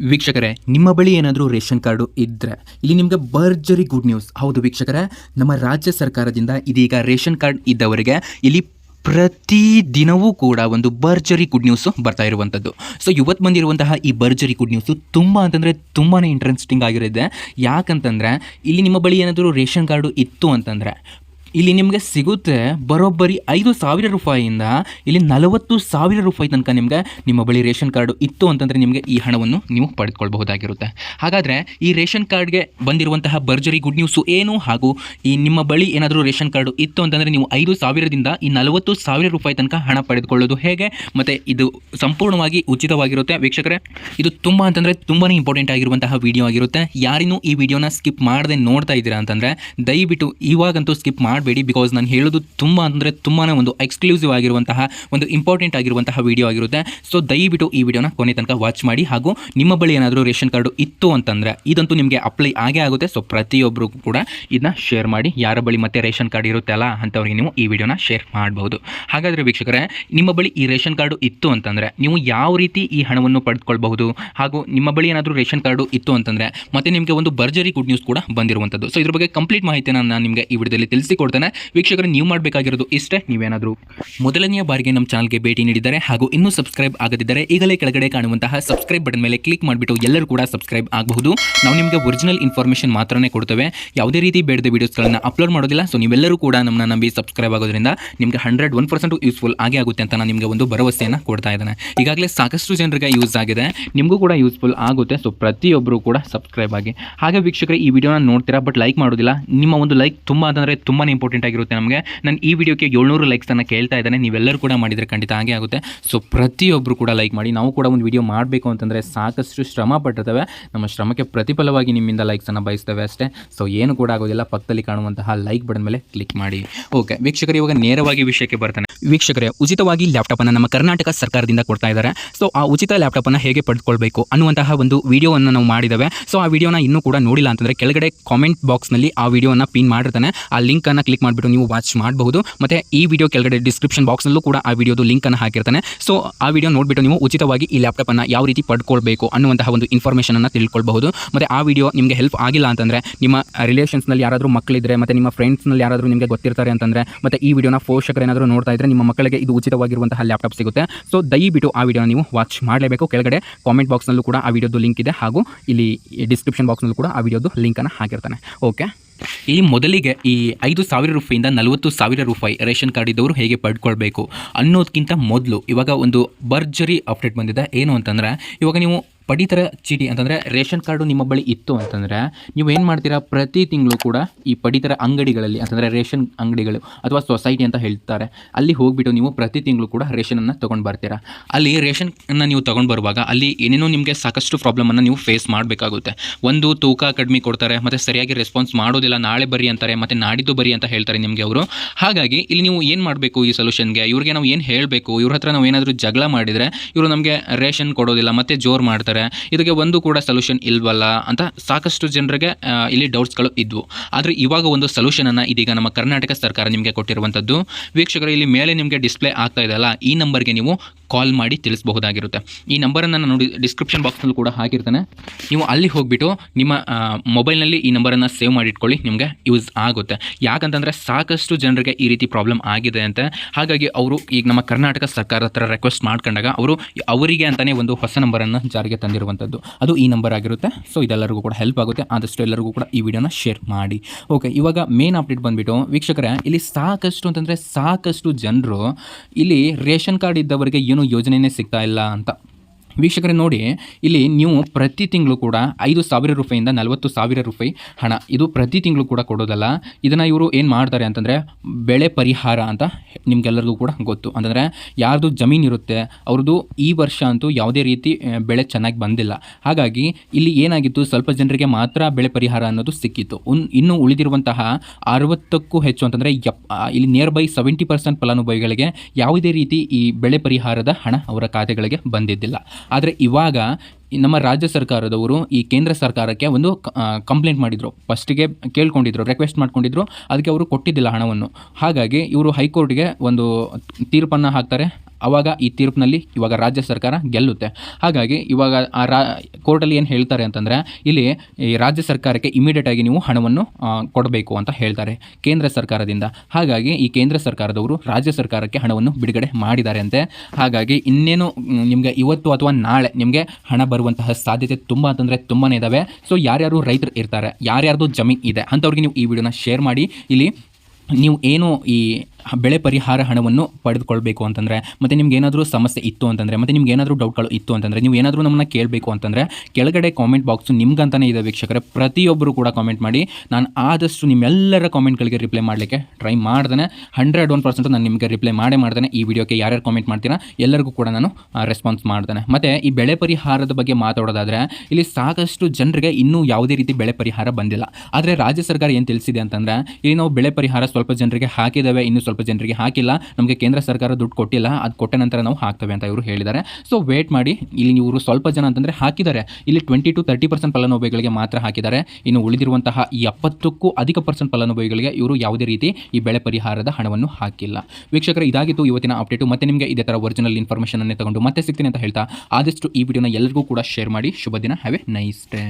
ವೀಕ್ಷಕರೇ, ನಿಮ್ಮ ಬಳಿ ಏನಾದರೂ ರೇಷನ್ ಕಾರ್ಡು ಇದ್ದರೆ ಇಲ್ಲಿ ನಿಮಗೆ ಭರ್ಜರಿ ಗುಡ್ ನ್ಯೂಸ್. ಹೌದು ವೀಕ್ಷಕರೇ, ನಮ್ಮ ರಾಜ್ಯ ಸರ್ಕಾರದಿಂದ ಇದೀಗ ರೇಷನ್ ಕಾರ್ಡ್ ಇದ್ದವರಿಗೆ ಇಲ್ಲಿ ಪ್ರತಿ ದಿನವೂ ಕೂಡ ಒಂದು ಭರ್ಜರಿ ಗುಡ್ ನ್ಯೂಸು ಬರ್ತಾ ಇರುವಂಥದ್ದು. ಸೊ ಇವತ್ತು ಬಂದಿರುವಂತಹ ಈ ಭರ್ಜರಿ ಗುಡ್ ನ್ಯೂಸು ತುಂಬ ಅಂತಂದರೆ ತುಂಬಾ ಇಂಟ್ರೆಸ್ಟಿಂಗ್ ಆಗಿರುತ್ತೆ. ಯಾಕಂತಂದರೆ, ಇಲ್ಲಿ ನಿಮ್ಮ ಬಳಿ ಏನಾದರೂ ರೇಷನ್ ಕಾರ್ಡು ಇತ್ತು ಅಂತಂದರೆ ಇಲ್ಲಿ ನಿಮಗೆ ಸಿಗುತ್ತೆ ಬರೋಬ್ಬರಿ ಐದು ಸಾವಿರ ರೂಪಾಯಿಯಿಂದ ಇಲ್ಲಿ ನಲವತ್ತು ಸಾವಿರ ರೂಪಾಯಿ ತನಕ ನಿಮಗೆ ನಿಮ್ಮ ಬಳಿ ರೇಷನ್ ಕಾರ್ಡು ಇತ್ತು ಅಂತಂದರೆ ನಿಮಗೆ ಈ ಹಣವನ್ನು ನೀವು ಪಡೆದುಕೊಳ್ಬಹುದಾಗಿರುತ್ತೆ. ಹಾಗಾದರೆ ಈ ರೇಷನ್ ಕಾರ್ಡ್ಗೆ ಬಂದಿರುವಂತಹ ಭರ್ಜರಿ ಗುಡ್ ನ್ಯೂಸು ಏನು? ಹಾಗೂ ಈ ನಿಮ್ಮ ಬಳಿ ಏನಾದರೂ ರೇಷನ್ ಕಾರ್ಡು ಇತ್ತು ಅಂತಂದರೆ ನೀವು ಐದು ಸಾವಿರದಿಂದ ಈ ನಲವತ್ತು ಸಾವಿರ ರೂಪಾಯಿ ತನಕ ಹಣ ಪಡೆದುಕೊಳ್ಳೋದು ಹೇಗೆ? ಮತ್ತು ಇದು ಸಂಪೂರ್ಣವಾಗಿ ಉಚಿತವಾಗಿರುತ್ತೆ. ವೀಕ್ಷಕರೇ, ಇದು ತುಂಬ ಅಂತಂದರೆ ತುಂಬಾ ಇಂಪಾರ್ಟೆಂಟ್ ಆಗಿರುವಂತಹ ವಿಡಿಯೋ ಆಗಿರುತ್ತೆ. ಯಾರಿನೂ ಈ ವಿಡಿಯೋನ ಸ್ಕಿಪ್ ಮಾಡದೆ ನೋಡ್ತಾ ಇದ್ದೀರಾ ಅಂತಂದರೆ ದಯವಿಟ್ಟು ಇವಾಗಂತೂ ಸ್ಕಿಪ್ ಮಾಡಬೇಡಿ ಬಿಕಾಸ್ ನಾನು ಹೇಳೋದು ತುಂಬ ಅಂದರೆ ತುಂಬಾ ಒಂದು ಎಕ್ಸ್ಕ್ಲೂಸಿವ್ ಆಗಿರುವಂತಹ ಒಂದು ಇಂಪಾರ್ಟೆಂಟ್ ಆಗಿರುವಂತಹ ವಿಡಿಯೋ ಆಗಿರುತ್ತೆ. ಸೊ ದಯವಿಟ್ಟು ಈ ವಿಡಿಯೋನ ಕೊನೆ ತನಕ ವಾಚ್ ಮಾಡಿ ಹಾಗೂ ನಿಮ್ಮ ಬಳಿ ಏನಾದರೂ ರೇಷನ್ ಕಾರ್ಡು ಇತ್ತು ಅಂತಂದರೆ ಇದಂತೂ ನಿಮಗೆ ಅಪ್ಲೈ ಆಗೇ ಆಗುತ್ತೆ. ಸೊ ಪ್ರತಿಯೊಬ್ಬರು ಕೂಡ ಇದನ್ನ ಶೇರ್ ಮಾಡಿ ಯಾರ ಬಳಿ ಮತ್ತೆ ರೇಷನ್ ಕಾರ್ಡ್ ಇರುತ್ತೆ ಅಲ್ಲ ಅಂಥವ್ರಿಗೆ ನೀವು ಈ ವಿಡಿಯೋನ ಶೇರ್ ಮಾಡಬಹುದು ಹಾಗಾದರೆ ವೀಕ್ಷಕರೇ, ನಿಮ್ಮ ಬಳಿ ಈ ರೇಷನ್ ಕಾರ್ಡು ಇತ್ತು ಅಂತಂದರೆ ನೀವು ಯಾವ ರೀತಿ ಈ ಹಣವನ್ನು ಪಡೆದುಕೊಳ್ಬಹುದು ಹಾಗೂ ನಿಮ್ಮ ಬಳಿ ಏನಾದರೂ ರೇಷನ್ ಕಾರ್ಡು ಇತ್ತು ಅಂತಂದರೆ ಮತ್ತೆ ನಿಮಗೆ ಒಂದು ಭರ್ಜರಿ ಗುಡ್ ನ್ಯೂಸ್ ಕೂಡ ಬಂದಿರುವಂಥದ್ದು ಸೊ ಇದ್ರ ಬಗ್ಗೆ ಕಂಪ್ಲೀಟ್ ಮಾಹಿತಿಯನ್ನು ನಾನು ನಿಮಗೆ ಈ ವಿಡಿಯೋದಲ್ಲಿ ತಿಳಿಸಿಕೊಡ್ತೇನೆ ವೀಕ್ಷಕರೇ, ನೀವು ಮಾಡಬೇಕಾಗಿರೋದು ಇಷ್ಟೇ, ನೀವೇನಾದರೂ ಮೊದಲನೆಯ ಬಾರಿಗೆ ನಮ್ಮ ಚಾನಲ್ಗೆ ಭೇಟಿ ನೀಡಿದ್ದಾರೆ ಹಾಗೂ ಇನ್ನೂ ಸಬ್ಸ್ಕ್ರೈಬ್ ಆಗದಿದ್ದರೆ ಈಗಲೇ ಕೆಳಗಡೆ ಕಾಣುವಂತಹ ಸಬ್ಸ್ಕ್ರೈಬ್ ಬಟನ್ ಮೇಲೆ ಕ್ಲಿಕ್ ಮಾಡಿಬಿಟ್ಟು ಎಲ್ಲರೂ ಕೂಡ ಸಬ್ಸ್ಕ್ರೈಬ್ ಆಗಬಹುದು. ನಾವು ನಿಮಗೆ ಒರಿಜಿನಲ್ ಇನ್ಫಾರ್ಮೇಷನ್ ಮಾತ್ರನೇ ಕೊಡ್ತೇವೆ. ಯಾವುದೇ ರೀತಿ ಬೇಡದ ವೀಡಿಯೋಸ್ಗಳನ್ನು ಅಪ್ಲೋಡ್ ಮಾಡೋದಿಲ್ಲ. ಸೊ ನೀವೆಲ್ಲರೂ ಕೂಡ ನಮ್ಮನ್ನ ನಂಬಿ ಸಬ್ಸ್ಕ್ರೈಬ್ ಆಗೋದ್ರಿಂದ ನಿಮಗೆ ಹಂಡ್ರೆಡ್ ಒನ್ ಪರ್ಸೆಂಟ್ ಯೂಸ್ಫುಲ್ ಆಗೇ ಆಗುತ್ತೆ ಅಂತ ನಾನು ನಿಮಗೆ ಒಂದು ಭರವಸೆಯನ್ನು ಕೊಡ್ತಾ ಇದ್ದಾನೆ. ಈಗಾಗಲೇ ಸಾಕಷ್ಟು ಜನರಿಗೆ ಯೂಸ್ ಆಗಿದೆ. ನಿಮಗೂ ಕೂಡ ಯೂಸ್ಫುಲ್ ಆಗುತ್ತೆ. ಸೊ ಪ್ರತಿಯೊಬ್ಬರು ಕೂಡ ಸಬ್ಸ್ಕ್ರೈಬ್ ಆಗಿ. ಹಾಗೆ ವೀಕ್ಷಕರು, ಈ ವಿಡಿಯೋನ ನೋಡ್ತೀರಾ, ಬಟ್ ಲೈಕ್ ಮಾಡೋದಿಲ್ಲ. ನಿಮ್ಮ ಒಂದು ಲೈಕ್ ತುಂಬ ಅಂತಂದರೆ ತುಂಬಾ ಇಂಪಾರ್ಟೆಂಟ್ ಆಗಿರುತ್ತೆ ನಮಗೆ. ನಾನು ಈ ವಿಡಿಯೋಕ್ಕೆ ಏಳ್ನೂರು ಲೈಕ್ಸನ್ನು ಕೇಳ್ತಾ ಇದ್ದಾನೆ. ನೀವೆಲ್ಲರೂ ಕೂಡ ಮಾಡಿದರೆ ಖಂಡಿತ ಹಾಗೆ ಆಗುತ್ತೆ. ಸೊ ಪ್ರತಿಯೊಬ್ಬರು ಕೂಡ ಲೈಕ್ ಮಾಡಿ. ನಾವು ಕೂಡ ಒಂದು ವಿಡಿಯೋ ಮಾಡಬೇಕು ಅಂತಂದರೆ ಸಾಕಷ್ಟು ಶ್ರಮ ಪಟ್ಟಿರ್ತವೆ. ನಮ್ಮ ಶ್ರಮಕ್ಕೆ ಪ್ರತಿಫಲವಾಗಿ ನಿಮ್ಮಿಂದ ಲೈಕ್ಸನ್ನು ಬಯಸ್ತೇವೆ ಅಷ್ಟೇ. ಸೊ ಏನು ಕೂಡ ಆಗೋದಿಲ್ಲ. ಪಕ್ಕದಲ್ಲಿ ಕಾಣುವಂತಹ ಲೈಕ್ ಬಟನ್ ಮೇಲೆ ಕ್ಲಿಕ್ ಮಾಡಿ. ಓಕೆ ವೀಕ್ಷಕರು, ಇವಾಗ ನೇರವಾಗಿ ವಿಷಯಕ್ಕೆ ಬರ್ತಾನೆ. ವೀಕ್ಷಕರೇ, ಉಚಿತವಾಗಿ ಲ್ಯಾಪ್ಟಾಪನ್ನು ನಮ್ಮ ಕರ್ನಾಟಕ ಸರ್ಕಾರದಿಂದ ಕೊಡ್ತಾ ಇದ್ದಾರೆ. ಸೊ ಆ ಉಚಿತ ಲ್ಯಾಪ್ಟಾಪನ್ನು ಹೇಗೆ ಪಡೆದುಕೊಳ್ಬೇಕು ಅನ್ನುವಂತಹ ಒಂದು ವಿಡಿಯೋವನ್ನು ನಾವು ಮಾಡಿದ್ದೇವೆ. ಸೊ ಆ ವಿಡಿಯೋನ ಇನ್ನೂ ಕೂಡ ನೋಡಿಲ್ಲ ಅಂತಂದರೆ ಕೆಳಗಡೆ ಕಾಮೆಂಟ್ ಬಾಕ್ಸ್ನಲ್ಲಿ ಆ ವಿಡಿಯೋನ ಪಿನ್ ಮಾಡಿರ್ತಾನೆ. ಆ ಲಿಂಕನ್ನು ಕ್ಲಿಕ್ ಮಾಡಿಬಿಟ್ಟು ನೀವು ವಾಚ್ ಮಾಡಬಹುದು. ಮತ್ತು ಈ ವಿಡಿಯೋ ಕೆಳಗಡೆ ಡಿಸ್ಕ್ರಿಪ್ಷನ್ ಬಾಕ್ಸ್ನಲ್ಲೂ ಕೂಡ ಆ ವಿಡಿಯೋದು ಲಿಂಕನ್ನು ಹಾಕಿರ್ತಾನೆ. ಸೊ ಆ ವಿಡಿಯೋ ನೋಡಿಬಿಟ್ಟು ನೀವು ಉಚಿತವಾಗಿ ಈ ಲ್ಯಾಪ್ಟಾಪನ್ನು ಯಾವ ರೀತಿ ಪಡ್ಕೊಳ್ಬೇಕು ಅನ್ನುವಂತಹ ಒಂದು ಇನ್ಫಾರ್ಮೇಷನನ್ನು ತಿಳ್ಕೊಳ್ಬಹುದು. ಮತ್ತು ಆ ವಿಡಿಯೋ ನಿಮಗೆ ಹೆಲ್ಪ್ ಆಗಿಲ್ಲ ಅಂತಂದರೆ ನಿಮ್ಮ ರಿಲೇಷನ್ಸ್ನಲ್ಲಿ ಯಾರಾದರೂ ಮಕ್ಕಳಿದ್ರೆ ಮತ್ತು ನಿಮ್ಮ ಫ್ರೆಂಡ್ಸ್ನಲ್ಲಿ ಯಾರಾದರೂ ನಿಮಗೆ ಗೊತ್ತಿರ್ತಾರೆ ಅಂತಂದರೆ, ಮತ್ತು ಈ ವಿಡಿಯೋನ ಪೋಷಕರು ಏನಾದರೂ ನೋಡ್ತಾ ಇದ್ದರೆ ನಿಮ್ಮ ಮಕ್ಕಳಿಗೆ ಇದು ಉಚಿತವಾಗಿರುವಂತಹ ಲ್ಯಾಪ್ಟಾಪ್ ಸಿಗುತ್ತೆ. ಸೊ ದಯವಿಟ್ಟು ಆ ವಿಡಿಯೋನ ನೀವು ವಾಚ್ ಮಾಡಲೇಬೇಕು. ಕೆಳಗಡೆ ಕಾಮೆಂಟ್ ಬಾಕ್ಸ್ನಲ್ಲೂ ಕೂಡ ಆ ವಿಡಿಯೋದು ಲಿಂಕ್ ಇದೆ. ಹಾಗೂ ಇಲ್ಲಿ ಡಿಸ್ಕ್ರಿಪ್ಷನ್ ಬಾಕ್ಸ್ನಲ್ಲೂ ಕೂಡ ಆ ವಿಡಿಯೋದು ಲಿಂಕನ್ನು ಹಾಕಿರ್ತಾನೆ. ಓಕೆ ಇಲ್ಲಿ ಮೊದಲಿಗೆ ಈ ಐದು ಸಾವಿರ ರೂಪಾಯಿಂದ ನಲವತ್ತು ಸಾವಿರ ರೂಪಾಯಿ ರೇಷನ್ ಕಾರ್ಡ್ ಇದ್ದವರು ಹೇಗೆ ಪಡ್ಕೊಳ್ಬೇಕು ಅನ್ನೋದಕ್ಕಿಂತ ಮೊದಲು ಇವಾಗ ಒಂದು ಭರ್ಜರಿ ಅಪ್ಡೇಟ್ ಬಂದಿದೆ. ಏನು ಅಂತಂದರೆ, ಇವಾಗ ನೀವು ಪಡಿತರ ಚೀಟಿ ಅಂತಂದರೆ ರೇಷನ್ ಕಾರ್ಡು ನಿಮ್ಮ ಬಳಿ ಇತ್ತು ಅಂತಂದರೆ ನೀವು ಏನು ಮಾಡ್ತೀರಾ? ಪ್ರತಿ ತಿಂಗಳು ಕೂಡ ಈ ಪಡಿತರ ಅಂಗಡಿಗಳಲ್ಲಿ ಅಂತಂದರೆ ರೇಷನ್ ಅಂಗಡಿಗಳು ಅಥವಾ ಸೊಸೈಟಿ ಅಂತ ಹೇಳ್ತಾರೆ, ಅಲ್ಲಿ ಹೋಗಿಬಿಟ್ಟು ನೀವು ಪ್ರತಿ ತಿಂಗಳು ಕೂಡ ರೇಷನನ್ನು ತೊಗೊಂಡು ಬರ್ತೀರಾ? ಅಲ್ಲಿ ರೇಷನನ್ನು ನೀವು ತೊಗೊಂಡು ಬರುವಾಗ ಅಲ್ಲಿ ಏನೇನೋ ನಿಮಗೆ ಸಾಕಷ್ಟು ಪ್ರಾಬ್ಲಮನ್ನು ನೀವು ಫೇಸ್ ಮಾಡಬೇಕಾಗುತ್ತೆ. ಒಂದು ತೂಕ ಕಡಿಮೆ ಕೊಡ್ತಾರೆ, ಮತ್ತು ಸರಿಯಾಗಿ ರೆಸ್ಪಾನ್ಸ್ ಮಾಡೋದಿಲ್ಲ, ನಾಳೆ ಬರಿ ಅಂತಾರೆ, ಮತ್ತು ನಾಡಿದ್ದು ಬರಿ ಅಂತ ಹೇಳ್ತಾರೆ ನಿಮಗೆ ಅವರು. ಹಾಗಾಗಿ ಇಲ್ಲಿ ನೀವು ಏನು ಮಾಡಬೇಕು ಈ ಸೊಲ್ಯೂಷನ್ಗೆ ಇವ್ರಿಗೆ ನಾವು ಏನು ಹೇಳಬೇಕು? ಇವ್ರ ಹತ್ರ ನಾವು ಏನಾದರೂ ಜಗಳ ಮಾಡಿದರೆ ಇವರು ನಮಗೆ ರೇಷನ್ ಕೊಡೋದಿಲ್ಲ, ಮತ್ತು ಜೋರು ಮಾಡ್ತಾರೆ. ಇದಕ್ಕೆ ಒಂದು ಕೂಡ ಸೊಲ್ಯೂಷನ್ ಇಲ್ವಲ್ಲ? ಅಂತ ಸಾಕಷ್ಟು ಜನರಿಗೆ ಇಲ್ಲಿ ಡೌಟ್ಸ್ಗಳು ಇದ್ವು. ಆದರೆ ಇವಾಗ ಒಂದು ಸೊಲ್ಯೂಷನನ್ನು ಇದೀಗ ನಮ್ಮ ಕರ್ನಾಟಕ ಸರ್ಕಾರ ನಿಮಗೆ ಕೊಟ್ಟಿರುವಂಥದ್ದು ವೀಕ್ಷಕರು, ಇಲ್ಲಿ ಮೇಲೆ ನಿಮಗೆ ಡಿಸ್ಪ್ಲೇ ಆಗ್ತಾ ಇದೆಯಲ್ಲ ಈ ನಂಬರ್ಗೆ ನೀವು ಕಾಲ್ ಮಾಡಿ ತಿಳಿಸಬಹುದಾಗಿರುತ್ತೆ. ಈ ನಂಬರನ್ನು ನಾನು ಡಿಸ್ಕ್ರಿಪ್ಷನ್ ಬಾಕ್ಸ್ನಲ್ಲೂ ಕೂಡ ಹಾಕಿರ್ತಾನೆ. ನೀವು ಅಲ್ಲಿ ಹೋಗಿಬಿಟ್ಟು ನಿಮ್ಮ ಮೊಬೈಲ್ನಲ್ಲಿ ಈ ನಂಬರನ್ನು ಸೇವ್ ಮಾಡಿಟ್ಕೊಳ್ಳಿ, ನಿಮಗೆ ಯೂಸ್ ಆಗುತ್ತೆ. ಯಾಕಂತಂದರೆ ಸಾಕಷ್ಟು ಜನರಿಗೆ ಈ ರೀತಿ ಪ್ರಾಬ್ಲಮ್ ಆಗಿದೆ ಅಂತ. ಹಾಗಾಗಿ ಅವರು ಈಗ ನಮ್ಮ ಕರ್ನಾಟಕ ಸರ್ಕಾರದ ಹತ್ರ ರಿಕ್ವೆಸ್ಟ್ ಮಾಡ್ಕೊಂಡಾಗ ಅವರು ಅವರಿಗೆ ಅಂತಲೇ ಒಂದು ಹೊಸ ನಂಬರನ್ನು ಜಾರಿಗೆ ತಂದಿರುವಂಥದ್ದು. ಅದು ಈ ನಂಬರ್ ಆಗಿರುತ್ತೆ. ಸೊ ಇದೆಲ್ಲರಿಗೂ ಕೂಡ ಹೆಲ್ಪ್ ಆಗುತ್ತೆ. ಆದಷ್ಟು ಎಲ್ಲರಿಗೂ ಕೂಡ ಈ ವಿಡಿಯೋನ ಶೇರ್ ಮಾಡಿ. ಓಕೆ ಇವಾಗ ಮೇನ್ ಅಪ್ಡೇಟ್ ಬಂದುಬಿಟ್ಟು ವೀಕ್ಷಕರೇ, ಇಲ್ಲಿ ಸಾಕಷ್ಟು ಅಂತಂದರೆ ಸಾಕಷ್ಟು ಜನರು ಇಲ್ಲಿ ರೇಷನ್ ಕಾರ್ಡ್ ಇದ್ದವರಿಗೆ ಏನೂ ಯೋಜನೆಯೇ ಸಿಗ್ತಾ ಇಲ್ಲ ಅಂತ. ವೀಕ್ಷಕರೇ ನೋಡಿ, ಇಲ್ಲಿ ನೀವು ಪ್ರತಿ ತಿಂಗಳು ಕೂಡ ಐದು ಸಾವಿರ ರೂಪಾಯಿಂದ ನಲವತ್ತು ಸಾವಿರ ರೂಪಾಯಿ ಹಣ. ಇದು ಪ್ರತಿ ತಿಂಗಳು ಕೂಡ ಕೊಡೋದಲ್ಲ. ಇದನ್ನು ಇವರು ಏನು ಮಾಡ್ತಾರೆ ಅಂತಂದರೆ, ಬೆಳೆ ಪರಿಹಾರ ಅಂತ ನಿಮ್ಗೆಲ್ಲರಿಗೂ ಕೂಡ ಗೊತ್ತು. ಅಂತಂದರೆ, ಯಾರ್ದು ಜಮೀನು ಇರುತ್ತೆ ಅವ್ರದ್ದು ಈ ವರ್ಷ ಅಂತೂ ಯಾವುದೇ ರೀತಿ ಬೆಳೆ ಚೆನ್ನಾಗಿ ಬಂದಿಲ್ಲ. ಹಾಗಾಗಿ, ಇಲ್ಲಿ ಏನಾಗಿತ್ತು, ಸ್ವಲ್ಪ ಜನರಿಗೆ ಮಾತ್ರ ಬೆಳೆ ಪರಿಹಾರ ಅನ್ನೋದು ಸಿಕ್ಕಿತ್ತು. ಉನ್, ಇನ್ನು ಉಳಿದಿರುವಂತಹ ಅರವತ್ತಕ್ಕೂ ಹೆಚ್ಚು ಅಂತಂದರೆ ಎಪ್ ಇಲ್ಲಿ ನಿಯರ್ ಬೈ ಸೆವೆಂಟಿ ಪರ್ಸೆಂಟ್ ಫಲಾನುಭವಿಗಳಿಗೆ ಯಾವುದೇ ರೀತಿ ಈ ಬೆಳೆ ಪರಿಹಾರದ ಹಣ ಅವರ ಖಾತೆಗಳಿಗೆ ಬಂದಿದ್ದಿಲ್ಲ. ಆದರೆ ಇವಾಗ ನಮ್ಮ ರಾಜ್ಯ ಸರ್ಕಾರದವರು ಈ ಕೇಂದ್ರ ಸರ್ಕಾರಕ್ಕೆ ಒಂದು ಕಂಪ್ಲೇಂಟ್ ಮಾಡಿದರು. ಫಸ್ಟಿಗೆ ಕೇಳ್ಕೊಂಡಿದ್ರು ರಿಕ್ವೆಸ್ಟ್ ಮಾಡ್ಕೊಂಡಿದ್ರು. ಅದಕ್ಕೆ ಅವರು ಕೊಟ್ಟಿದ್ದಿಲ್ಲ ಹಣವನ್ನು. ಹಾಗಾಗಿ ಇವರು ಹೈಕೋರ್ಟ್ಗೆ ಒಂದು ತೀರ್ಪನ್ನು ಹಾಕ್ತಾರೆ. ಆವಾಗ ಈ ತೀರ್ಪಿನಲ್ಲಿ ಇವಾಗ ರಾಜ್ಯ ಸರ್ಕಾರ ಗೆಲ್ಲುತ್ತೆ. ಹಾಗಾಗಿ ಇವಾಗ ಆ ರಾ, ಕೋರ್ಟಲ್ಲಿ ಏನು ಹೇಳ್ತಾರೆ ಅಂತಂದರೆ, ಇಲ್ಲಿ ಈ ರಾಜ್ಯ ಸರ್ಕಾರಕ್ಕೆ ಇಮಿಡಿಯೇಟ್ ಆಗಿ ನೀವು ಹಣವನ್ನು ಕೊಡಬೇಕು ಅಂತ ಹೇಳ್ತಾರೆ ಕೇಂದ್ರ ಸರ್ಕಾರದಿಂದ. ಹಾಗಾಗಿ ಈ ಕೇಂದ್ರ ಸರ್ಕಾರದವರು ರಾಜ್ಯ ಸರ್ಕಾರಕ್ಕೆ ಹಣವನ್ನು ಬಿಡುಗಡೆ ಮಾಡಿದ್ದಾರೆ ಅಂತೆ. ಹಾಗಾಗಿ ಇನ್ನೇನು ನಿಮಗೆ ಇವತ್ತು ಅಥವಾ ನಾಳೆ ನಿಮಗೆ ಹಣ ಬರುವಂತಹ ಸಾಧ್ಯತೆ ತುಂಬ ಅಂತಂದರೆ ತುಂಬಾ ಇದ್ದಾವೆ ಸೊ ಯಾರ್ಯಾರು ರೈತರು ಇರ್ತಾರೆ, ಯಾರ್ಯಾರ್ದು ಜಮೀನು ಇದೆ ಅಂಥವ್ರಿಗೆ ನೀವು ಈ ವಿಡಿಯೋನ ಶೇರ್ ಮಾಡಿ. ಇಲ್ಲಿ ನೀವು ಏನು ಈ ಬೆಳೆ ಪರಿಹಾರ ಹಣವನ್ನು ಪಡೆದುಕೊಳ್ಬೇಕು ಅಂತಂದರೆ, ಮತ್ತು ನಿಮ್ಗೆ ಏನಾದರೂ ಸಮಸ್ಯೆ ಇತ್ತು ಅಂತಂದರೆ, ಮತ್ತು ನಿಮ್ಗೆ ಏನಾದರೂ ಡೌಟ್ಗಳು ಇತ್ತು ಅಂತಂದರೆ, ನೀವು ಏನಾದರೂ ನಮ್ಮನ್ನ ಕೇಳಬೇಕು ಅಂತಂದರೆ, ಕೆಳಗಡೆ ಕಾಮೆಂಟ್ ಬಾಕ್ಸು ನಿಮ್ಗಂತಾನೆ ಇದೆ ವೀಕ್ಷಕರೇ. ಪ್ರತಿಯೊಬ್ಬರು ಕೂಡ ಕಾಮೆಂಟ್ ಮಾಡಿ, ನಾನು ಆದಷ್ಟು ನಿಮ್ಮೆಲ್ಲರ ಕಾಮೆಂಟ್ಗಳಿಗೆ ರಿಪ್ಲೈ ಮಾಡಲಿಕ್ಕೆ ಟ್ರೈ ಮಾಡ್ದೇನೆ. ಹಂಡ್ರೆಡ್ ಒನ್ ಪರ್ಸೆಂಟ್ ನಾನು ನಿಮಗೆ ರಿಪ್ಲೈ ಮಾಡೇ ಮಾಡ್ತೇನೆ ಈ ವಿಡಿಯೋಕ್ಕೆ ಯಾರ್ಯಾರು ಕಾಮೆಂಟ್ ಮಾಡ್ತೀರಾ, ಎಲ್ಲರಿಗೂ ಕೂಡ ನಾನು ರೆಸ್ಪಾನ್ಸ್ ಮಾಡ್ತೇನೆ ಮತ್ತು ಈ ಬೆಳೆ ಪರಿಹಾರದ ಬಗ್ಗೆ ಮಾತಾಡೋದಾದರೆ, ಇಲ್ಲಿ ಸಾಕಷ್ಟು ಜನರಿಗೆ ಇನ್ನೂ ಯಾವುದೇ ರೀತಿ ಬೆಳೆ ಪರಿಹಾರ ಬಂದಿಲ್ಲ. ಆದರೆ ರಾಜ್ಯ ಸರ್ಕಾರ ಏನು ತಿಳಿಸಿದೆ ಅಂತಂದರೆ, ಇಲ್ಲಿ ನಾವು ಬೆಳೆ ಪರಿಹಾರ ಸ್ವಲ್ಪ ಜನರಿಗೆ ಹಾಕಿದ್ದೇವೆ, ಇನ್ನೂ ಜನರಿಗೆ ಹಾಕಿಲ್ಲ, ನಮಗೆ ಕೇಂದ್ರ ಸರ್ಕಾರ ದುಡ್ಡು ಕೊಟ್ಟಿಲ್ಲ, ಅದು ಕೊಟ್ಟ ನಂತರ ನಾವು ಹಾಕ್ತೇವೆ ಅಂತ ಇವರು ಹೇಳಿದ್ದಾರೆ. ಸೊ ವೇಟ್ ಮಾಡಿ, ಇಲ್ಲಿ ಇವರು ಸ್ವಲ್ಪ ಜನ ಅಂತಂದರೆ ಹಾಕಿದ್ದಾರೆ. ಇಲ್ಲಿ ಟ್ವೆಂಟಿ ಟು ತರ್ಟಿ ಪರ್ಸೆಂಟ್ ಫಲಾನುಭವಿಗಳಿಗೆ ಮಾತ್ರ ಹಾಕಿದ್ದಾರೆ. ಇನ್ನು ಉಳಿದಿರುವಂತಹ ಎಪ್ಪತ್ತಕ್ಕೂ ಅಧಿಕ ಪರ್ಸೆಂಟ್ ಫಲಾನುಭವಿಗಳಿಗೆ ಇವರು ಯಾವುದೇ ರೀತಿ ಈ ಬೆಳೆ ಪರಿಹಾರದ ಹಣವನ್ನು ಹಾಕಿಲ್ಲ. ವೀಕ್ಷಕರ, ಇದಾಗಿತ್ತು ಇವತ್ತಿನ ಅಪ್ಡೇಟು ಮತ್ತೆ ನಿಮಗೆ ಇದೇ ಥರ ಒರಿಜಿನಲ್ ಇನ್ಫಾರ್ಮೇಷನ್ ಅನ್ನೇ ತಗೊಂಡು ಮತ್ತೆ ಸಿಗ್ತೀನಿ ಅಂತ ಹೇಳ್ತಾ ಆದಷ್ಟು ಈ ವಿಡಿಯೋನ ಎಲ್ಲರಿಗೂ ಕೂಡ ಶೇರ್ ಮಾಡಿ. ಶುಭ ದಿನ. Have A nice day